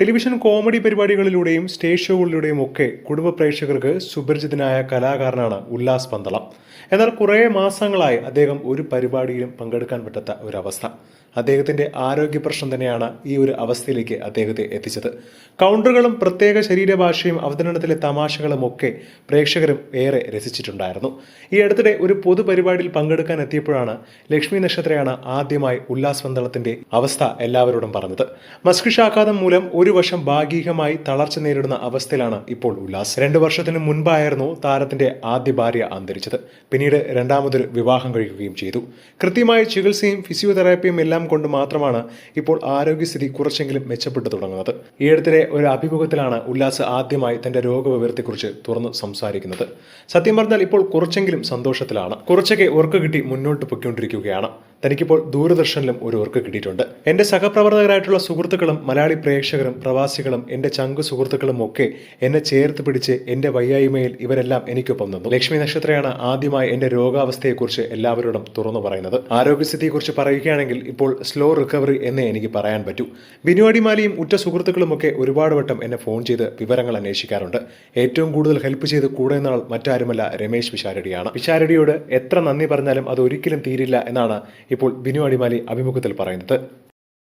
Television comedy പരിപാടികളിലൂടെയും stage ഷോകളിലൂടെയും ഒക്കെ കുടുംബ പ്രേക്ഷകർക്ക് സുപരിചിതനായ കലാകാരനാണ് ഉല്ലാസ് പന്തളം. എന്നാൽ കുറേ മാസങ്ങളായി അദ്ദേഹം ഒരു പരിപാടിയിലും പങ്കെടുക്കാൻ പറ്റാത്ത ഒരവസ്ഥ. അദ്ദേഹത്തിന്റെ ആരോഗ്യ പ്രശ്നം തന്നെയാണ് ഈ ഒരു അവസ്ഥയിലേക്ക് അദ്ദേഹത്തെ എത്തിച്ചത്. കൗണ്ടറുകളും പ്രത്യേക ശരീരഭാഷയും അവതരണത്തിലെ തമാശകളും ഒക്കെ പ്രേക്ഷകരും ഏറെ രസിച്ചിട്ടുണ്ടായിരുന്നു. ഈ അടുത്തിടെ ഒരു പൊതുപരിപാടിയിൽ പങ്കെടുക്കാൻ എത്തിയപ്പോഴാണ് ലക്ഷ്മി നക്ഷത്രയാണ് ആദ്യമായി ഉല്ലാസ് പന്തളത്തിന്റെ അവസ്ഥ എല്ലാവരോടും പറഞ്ഞത്. മസ്കിഷാഘാതം മൂലം ഒരു വശം ഭാഗികമായി തളർച്ച നേരിടുന്ന അവസ്ഥയിലാണ് ഇപ്പോൾ ഉല്ലാസ്. രണ്ടു വർഷത്തിന് മുൻപായിരുന്നു താരത്തിന്റെ ആദ്യ ഭാര്യ അന്തരിച്ചത്. പിന്നീട് രണ്ടാമതൊരു വിവാഹം കഴിക്കുകയും ചെയ്തു. കൃത്യമായ ചികിത്സയും ഫിസിയോതെറാപ്പിയും എല്ലാം കൊണ്ട് മാത്രമാണ് ഇപ്പോൾ ആരോഗ്യസ്ഥിതി കുറച്ചെങ്കിലും മെച്ചപ്പെട്ടു തുടങ്ങുന്നത്. ഈയിടത്തിലെ ഒരു അഭിമുഖത്തിലാണ് ഉല്ലാസ് ആദ്യമായി തന്റെ രോഗവിവരത്തെക്കുറിച്ച് തുറന്നു സംസാരിക്കുന്നത്. സത്യം പറഞ്ഞാൽ ഇപ്പോൾ കുറച്ചെങ്കിലും സന്തോഷത്തിലാണ്. കുറച്ചൊക്കെ ഉറക്കു കിട്ടി മുന്നോട്ട് പൊയ്ക്കൊണ്ടിരിക്കുകയാണ്. തനിക്കിപ്പോൾ ദൂരദർശനിലും ഒരു ഓർക്ക് കിട്ടിയിട്ടുണ്ട്. എന്റെ സഹപ്രവർത്തകരായിട്ടുള്ള സുഹൃത്തുക്കളും മലയാളി പ്രേക്ഷകരും പ്രവാസികളും എന്റെ ചങ്കു സുഹൃത്തുക്കളും ഒക്കെ എന്നെ ചേർത്ത് പിടിച്ച് എന്റെ വയ്യായ്മയിൽ ഇവരെല്ലാം എനിക്കൊപ്പം നിന്നു. ലക്ഷ്മി നക്ഷത്രയാണ് ആദ്യമായി എന്റെ രോഗാവസ്ഥയെക്കുറിച്ച് എല്ലാവരോടും തുറന്നു പറയുന്നത്. ആരോഗ്യസ്ഥിതിയെക്കുറിച്ച് പറയുകയാണെങ്കിൽ ഇപ്പോൾ സ്ലോ റിക്കവറി എന്നേ എനിക്ക് പറയാൻ പറ്റൂ. ബിനു അടിമാലിയും ഉറ്റ സുഹൃത്തുക്കളുമൊക്കെ ഒരുപാട് വട്ടം എന്നെ ഫോൺ ചെയ്ത് വിവരങ്ങൾ അന്വേഷിക്കാറുണ്ട്. ഏറ്റവും കൂടുതൽ ഹെൽപ്പ് ചെയ്ത് കൂടെ നാൾ മറ്റാരുമല്ല രമേശ് പിഷാരടിയാണ് പിഷാരടിയോട് എത്ര നന്ദി പറഞ്ഞാലും അത് ഒരിക്കലും തീരില്ല എന്നാണ് ഇപ്പോൾ ബിനു അടിമാലി അഭിമുഖത്തിൽ പറയുന്നത്